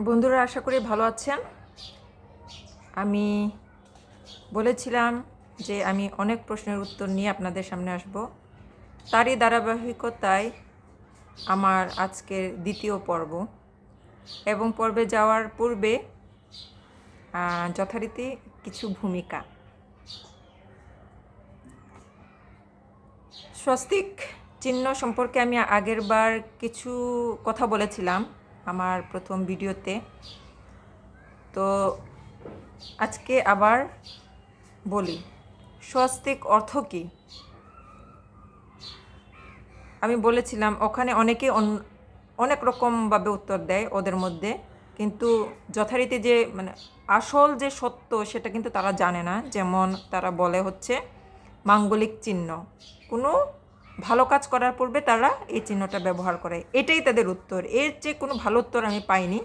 বন্ধুরা, আশা করি ভালো আছেন। আমি বলেছিলাম যে আমি অনেক প্রশ্নের উত্তর নিয়ে আপনাদের সামনে আসব। তারই ধারাবাহিকতায় আমার আজকের দ্বিতীয় পর্ব। এবং পর্বে যাওয়ার পূর্বে যথারীতি কিছু ভূমিকা। স্বস্তিক চিহ্ন সম্পর্কে আমি আগেরবার কিছু কথা বলেছিলাম। আমার প্রথম ভিডিওতে। তো আজকে আবার বলি, স্বস্তিক অর্থ কী? আমি বলেছিলাম, ওখানে অনেকে অন- অনেক রকমভাবে উত্তর দেয় ওদের মধ্যে, কিন্তু যথারীতি যে মানে আসল যে সত্য সেটা কিন্তু তারা জানে না। যেমন তারা বলে হচ্ছে, মাঙ্গলিক চিহ্ন। কোনো ভালো কাজ করার পূর্বে তারা এই চিহ্নটা ব্যবহার করে। এটাই তাদের উত্তর। এর যে কোনো ভালো উত্তর আমি পাইনি।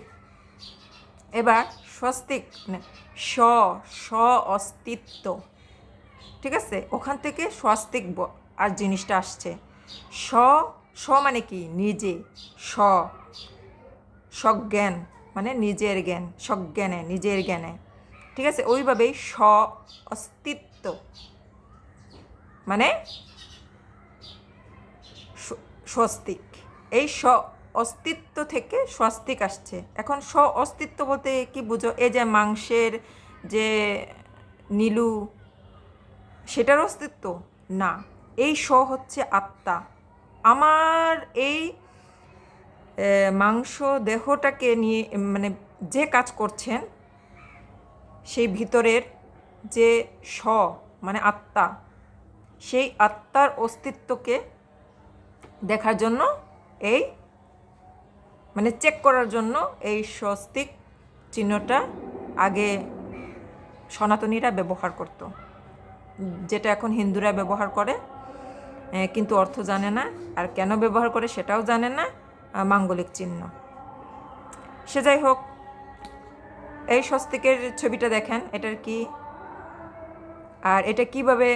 এবার স্বস্তিক মানে স্ব স্ব অস্তিত্ব। ঠিক আছে? ওখান থেকে স্বস্তিক আর জিনিসটা আসছে। স্ব স্ব মানে কি? নিজে। স্ব। সজ্ঞান মানে নিজের জ্ঞান। সজ্ঞানে নিজের জ্ঞানে। ঠিক আছে? ওইভাবেই স্ব অস্তিত্ব। মানে স- স্বস্তিক। এই স্ব অস্তিত্ব থেকে স্বস্তিক আসছে। এখন স্ব অস্তিত্ব বলতে কি বুঝো? এই যে মাংসের যে নীলু সেটার অস্তিত্ব? না। এই স হচ্ছে আত্মা। আমার এই এ, মাংস দেহটাকে নিয়ে মানে যে কাজ করছেন সেই ভিতরের যে স মানে আত্মা সেই আত্মার অস্তিত্বকে দেখার জন্য এই মানে চেক করার জন্য এই স্বস্তিক চিহ্নটা আগে সনাতনীরা ব্যবহার করতো, যেটা এখন হিন্দুরা ব্যবহার করে কিন্তু অর্থ জানে না, আর কেন ব্যবহার করে সেটাও জানে না মাঙ্গলিক চিহ্ন। সে যাই হোক, এই স্বস্তিকের ছবিটা দেখেন, এটার কি, আর এটা কীভাবে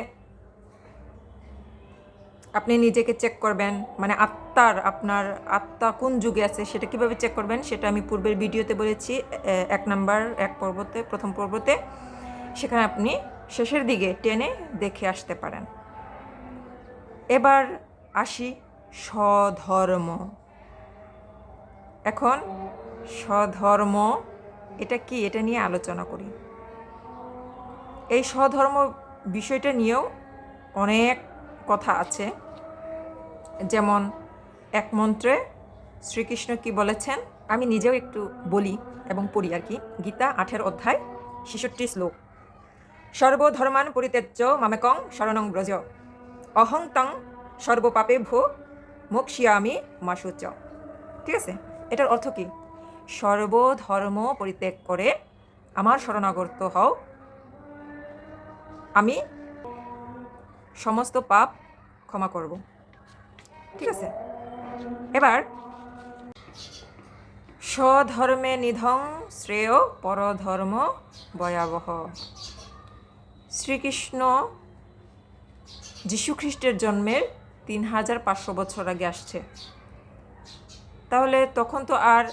আপনি নিজেকে চেক করবেন মানে আত্মার, আপনার আত্মা কোন যুগে আছে সেটা কীভাবে চেক করবেন সেটা আমি পূর্বের ভিডিওতে বলেছি এক নাম্বার, এক পর্বতে, প্রথম পর্বতে। সেখানে আপনি শেষের দিকে টেনে দেখে আসতে পারেন। এবার আসি স্বধর্ম। এখন স্বধর্ম, এটা কি? এটা নিয়ে আলোচনা করি। এই স্বধর্ম বিষয়টা নিয়েও অনেক কথা আছে। যেমন, এক মন্ত্রে শ্রীকৃষ্ণ কি বলেছেন? আমি নিজেও একটু বলি এবং পড়ি আর কি। গীতা আঠের অধ্যায়, ছেষট্টি শ্লোক। সর্বধর্মান পরিত্যাজ্য মামেকং শরণং ব্রজ। অহং তং সর্বপাপে ভো মোক্ষিয়ামি মাসুচ। ঠিক আছে? এটার অর্থ কি? সর্বধর্ম পরিত্যাগ করে আমার শরণাগত হও। আমি সমস্ত পাপ ক্ষমা করব। ঠিক আছে? এবার স্বধর্মে নিধং শ্রেয় পরধর্ম ভয়াবহ। শ্রীকৃষ্ণ যীশুখ্রিস্টের জন্মের তিন হাজার পাঁচশো বছর আগে আসছে। তাহলে তখন তো আর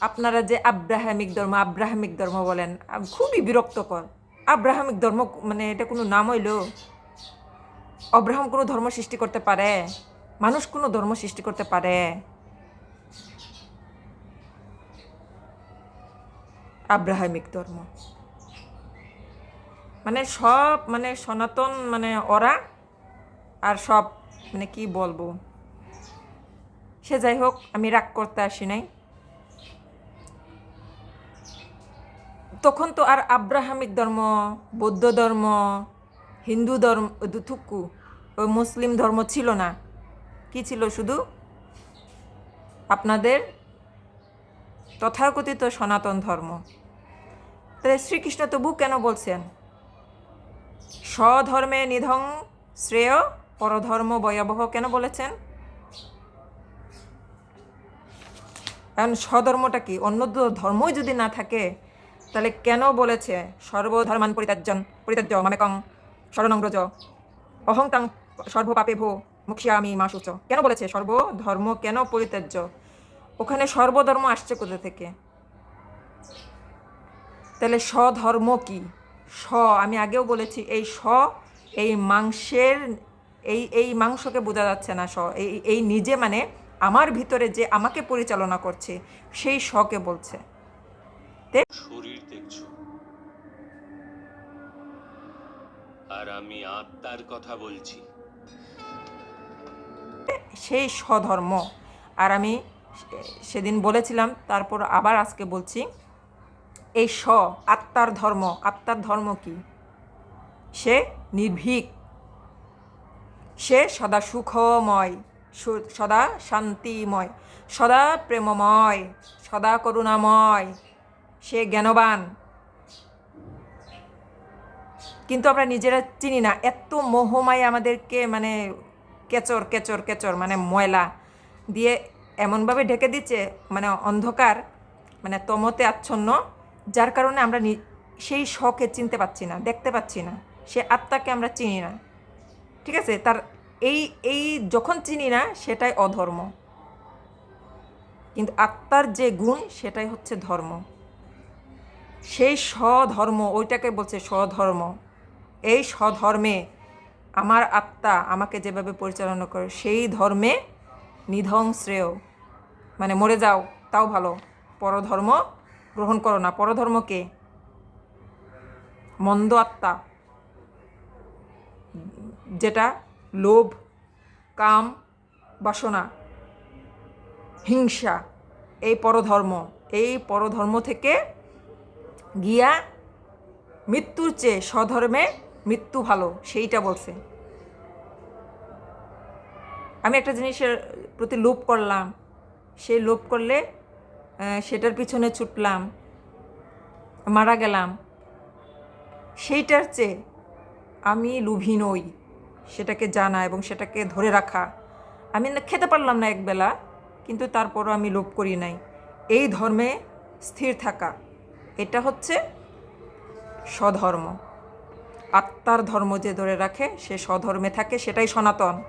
আপনারা যে আব্রাহামিক ধর্ম আব্রাহামিক ধর্ম বলেন খুবই বিরক্তকর। আব্রাহামিক ধর্ম মানে এটা কোনো নাম হইল? অব্রাহাম কোনো ধর্ম সৃষ্টি করতে পারে? মানুষ কোনো ধর্ম সৃষ্টি করতে পারে? আব্রাহামিক ধর্ম। মানে সব মানে সনাতন মানে ওরা আর সব মানে কি বলব? সে যাই হোক, আমি রাগ করতে আসি নাই। তখন তো আর আব্রাহামিক ধর্ম, বৌদ্ধ ধর্ম, হিন্দু ধর্ম থুকু ওই মুসলিম ধর্ম ছিল না। কি ছিল শুধু? আপনাদের তথাকথিত সনাতন ধর্ম। তাহলে শ্রীকৃষ্ণ তবু কেন বলছেন? স্বধর্মে নিধং শ্রেয়, পরধর্ম ভয়াবহ কেন বলেছেন? কারণ স্বধর্মটা কি? অন্য ধর্মই যদি না থাকে, তাহলে কেন বলেছে সর্বধর্মান পরিত্যাজন পরিত্যাজ্য মামেকং শরণংগ্রজ অহং তাং সর্বপাপে ভো মুখিয়ামি মাসুচ। কেন বলেছে? সর্বধর্ম কেন পরিত্যাজ্য? ওখানে সর্বধর্ম আসছে কোথা থেকে? তাহলে স্বধর্ম কি? স আমি আগেও বলেছি, এই স এই মাংসের, এই এই মাংসকে বোঝা যাচ্ছে না স এই এই নিজে মানে আমার ভিতরে যে আমাকে পরিচালনা করছে, সেই শকে বলছে। শরীর দেখছ? আর আমি আত্মার কথা বলছি। সেই স্বধর্ম। আর আমি সেদিন বলেছিলাম, তারপর আবার আজকে বলছি, এই স্ব, আত্মার ধর্ম। আত্মার ধর্ম কি? সে নির্ভীক। সে সদা সুখময় সদা শান্তিময়, সদা প্রেমময়, সদা করুণাময়। সে জ্ঞানবান। কিন্তু আমরা নিজেরা চিনি না। এত মোহমায় আমাদেরকে মানে কেচর কেচর কেচর মানে ময়লা দিয়ে এমনভাবে ঢেকে দিচ্ছে মানে অন্ধকার মানে তমতে আচ্ছন্ন, যার কারণে আমরা সেই শখে চিনতে পাচ্ছি না, দেখতে পাচ্ছি না। সে আত্মাকে আমরা চিনি না। ঠিক আছে? তার এই এই যখন চিনি না, সেটাই অধর্ম। কিন্তু আত্মার যে গুণ, সেটাই হচ্ছে ধর্ম। সেই স্বধর্ম, ওইটাকে বলছে স্বধর্ম। এই স্বধর্মে আমার আত্মা আমাকে যেভাবে পরিচালনা করে, সেই ধর্মে নিধং শ্রেয় মানে মরে যাও, তাও ভালো। পরধর্ম গ্রহণ করো না। পরধর্মকে মন্দ আত্মা। যেটা লোভ, কাম, বাসনা, হিংসা, এই পরধর্ম। এই পরধর্ম থেকে গিয়া মৃত্যুর চেয়ে স্বধর্মে মৃত্যু ভালো, সেইটা বলছে। আমি একটা জিনিসের প্রতি লোভ করলাম। সেই লোভ করলে সেটার পিছনে ছুটলাম, মারা গেলাম। সেইটার চেয়ে আমি লুভি নই, সেটাকে জানা এবং সেটাকে ধরে রাখা। আমি খেতে পারলাম না একবেলা, কিন্তু তারপরও আমি লোভ করি নাই। এই ধর্মে স্থির থাকা, এটা হচ্ছে স্বধর্ম। আত্মার ধর্ম যে ধরে রাখে, সে স্বধর্মে থাকে, সেটাই সনাতন।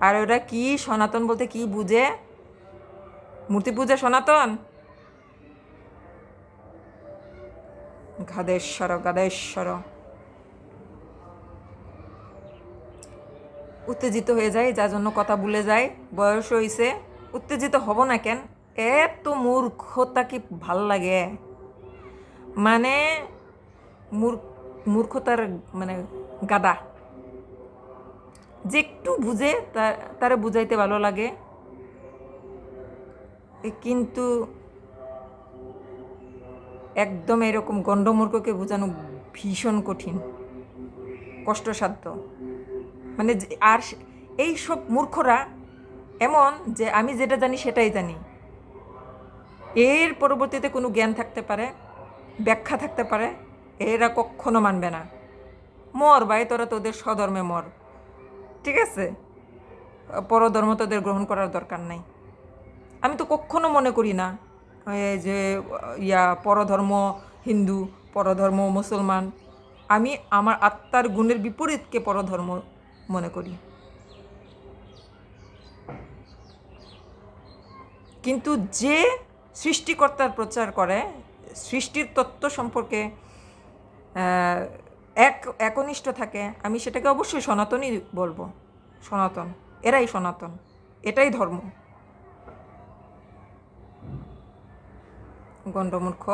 আর ওরা কি সনাতন বলতে কি বুঝে? মূর্তি পূজা সনাতন? গাদেশ্বর গাদেশ্বর উত্তেজিত হয়ে যায়, যার জন্য কথা ভুলে যায়, বয়স হয়েছে উত্তেজিত হব না কেন? এত মূর্খতা কি ভালো লাগে? মানে মূর- মূর্খতার মানে গাদা। যে একটু বুঝে তার বুঝাইতে ভালো লাগে। কিন্তু একদম এরকম গণ্ডমূর্খকে বোঝানো ভীষণ কঠিন, কষ্টসাধ্য। মানে আর এই সব মূর্খরা এমন যে, আমি যেটা জানি সেটাই জানি। এর পরবর্তীতে কোনো জ্ঞান থাকতে পারে, ব্যাখ্যা থাকতে পারে এরা কখনো মানবে না। মর ভাই, তোরা তোদের স্বধর্মে মর। ঠিক আছে? পরধর্ম তোদের গ্রহণ করার দরকার নাই। আমি তো কখনো মনে করি না যে, ইয়া, পরধর্ম হিন্দু, পরধর্ম মুসলমান। আমি আমার আত্মার গুণের বিপরীতকে পরধর্ম মনে করি। কিন্তু যে সৃষ্টিকর্তার প্রচার করে, সৃষ্টির তত্ত্ব সম্পর্কে এক একনিষ্ঠ থাকে আমি সেটাকে অবশ্যই সনাতনই বলব সনাতন এরাই সনাতন এটাই ধর্ম। গণ্ডমূর্খ